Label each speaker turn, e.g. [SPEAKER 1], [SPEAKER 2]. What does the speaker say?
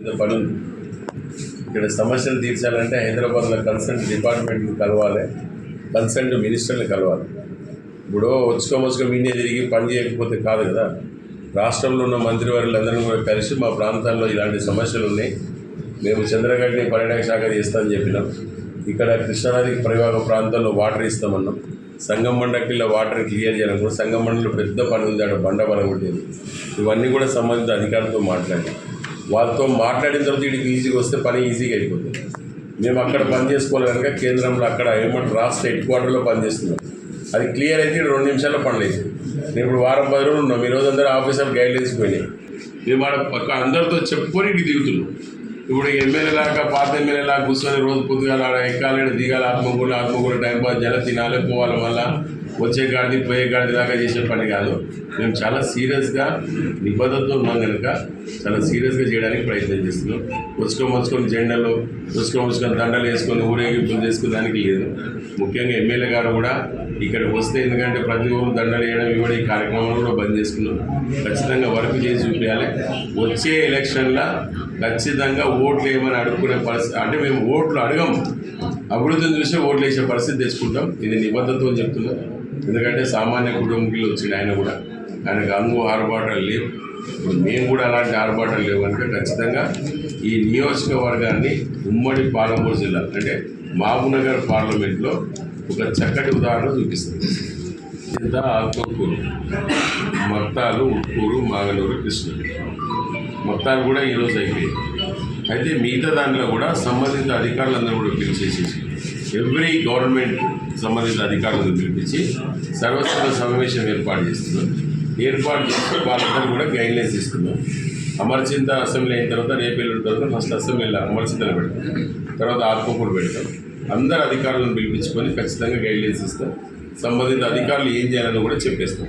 [SPEAKER 1] పని ఇక్కడ సమస్యలు తీర్చాలంటే హైదరాబాద్లో కన్సర్న్ డిపార్ట్మెంట్ని కలవాలి కన్సర్న్ మినిస్టర్ని కలవాలి. ఇప్పుడు వచ్చుకో వచ్చుకో మీడియా తిరిగి పని చేయకపోతే కాదు కదా. రాష్ట్రంలో ఉన్న మంత్రివర్యులందరినీ కూడా కలిసి మా ప్రాంతాల్లో ఇలాంటి సమస్యలు ఉన్నాయి. మేము చంద్రగడ్ని పర్యాటక శాఖ చేస్తామని చెప్పినాం. ఇక్కడ కృష్ణానది పరివాహక ప్రాంతంలో వాటర్ ఇస్తామన్నాం. సంగమండకిలో వాటర్ క్లియర్ చేయడం కూడా సంగమండలో పెద్ద పని ఉంది అక్కడ బండ పడగొట్టేది. ఇవన్నీ కూడా సంబంధిత అధికారులతో మాట్లాడి వాళ్ళతో మాట్లాడిన తర్వాత వీడికి ఈజీగా వస్తే పని ఈజీగా అయిపోతుంది. మేము అక్కడ పని చేసుకోవాలి కనుక కేంద్రంలో అక్కడ ఏమంటారు రాష్ట్ర హెడ్ క్వార్టర్లో పనిచేస్తున్నాం అది క్లియర్ అయితే రెండు నిమిషాల్లో పనులు అయితే నేను ఇప్పుడు వారం పది రోజులు ఉన్నాం. ఈ రోజు అందరూ ఆఫీసర్ గైడ్లైన్స్ పోయినాయి. మేము ఆడ పక్క అందరితో చెప్పుకొని ఇటు దిగుతున్నాం. ఇప్పుడు ఎమ్మెల్యే లాగా పాత ఎమ్మెల్యే లాగా కూర్చొని రోజు పొద్దుగాల ఆడ ఎక్కాలని దిగాలి ఆత్మకూడ ఆత్మకూడ టైం పాస్ జల తినాలి పోవాలి మళ్ళీ. వచ్చే గాడిది పోయే గాడిది లాగా చేసే పని కాదు. మేము చాలా సీరియస్గా నిబద్ధతతో ఉన్నాం కనుక చాలా సీరియస్గా చేయడానికి ప్రయత్నం చేస్తున్నాం. వచ్చుకొని వచ్చుకొని జెండాలు వచ్చుకొని వచ్చుకొని దండలు వేసుకొని ఊరేగింపులు చేసుకునే దానికి లేదు. ముఖ్యంగా ఎమ్మెల్యే గారు కూడా ఇక్కడ వస్తే ఎందుకంటే ప్రతి ఊరు దండలు వేయడం ఇవ్వడం ఈ కార్యక్రమాలు కూడా బంద్ చేసుకున్నాం. ఖచ్చితంగా వర్క్ చేసి చూపించాలి. వచ్చే ఎలక్షన్లో ఖచ్చితంగా ఓట్లు వేయమని అడుక్కునే పరిస్థితి అంటే మేము ఓట్లు అడగం. అభివృద్ధిని చూసి ఓట్లు వేసే పరిస్థితి తెచ్చుకుంటాం. ఇది నిబద్ధతతో చెప్తున్నాం. ఎందుకంటే సామాన్య కుటుంబీలు వచ్చింది ఆయన కూడా. ఆయనకు అంగు ఆర్భాటాలు లేవు. మేము కూడా అలాంటి ఆర్భాటాలు లేవు కనుక ఖచ్చితంగా ఈ నియోజకవర్గాన్ని ఉమ్మడి పాలమూరు జిల్లా అంటే మహబూబ్నగర్ పార్లమెంట్లో ఒక చక్కటి ఉదాహరణ చూపిస్తుంది. ఇంత ఆత్మకూరు మొత్తాలు ఉట్కూరు మాగలూరు కృష్ణుడు. మొత్తాలు కూడా ఈరోజు అయిపోయాయి. అయితే మిగతా దాంట్లో కూడా సంబంధిత అధికారులందరూ కూడా పిలిచేసేసి ఎవ్రీ గవర్నమెంట్ సంబంధిత అధికారులను పిలిపించి సర్వసభ సమావేశం ఏర్పాటు చేస్తున్నాం. ఏర్పాటు చేసి వాళ్ళందరూ కూడా గైడ్లైన్స్ ఇస్తున్నాం. అమర్చింత అసెంబ్లీ అయిన తర్వాత రేపు తర్వాత ఫస్ట్ అసెంబ్లీలో అమర్చింతలు పెడతాం. తర్వాత ఆత్మకూరు పెడతాం. అందరు అధికారులను పిలిపించుకొని ఖచ్చితంగా గైడ్లైన్స్ ఇస్తాం. సంబంధిత అధికారులు ఏం చేయాలని కూడా చెప్పేస్తాం.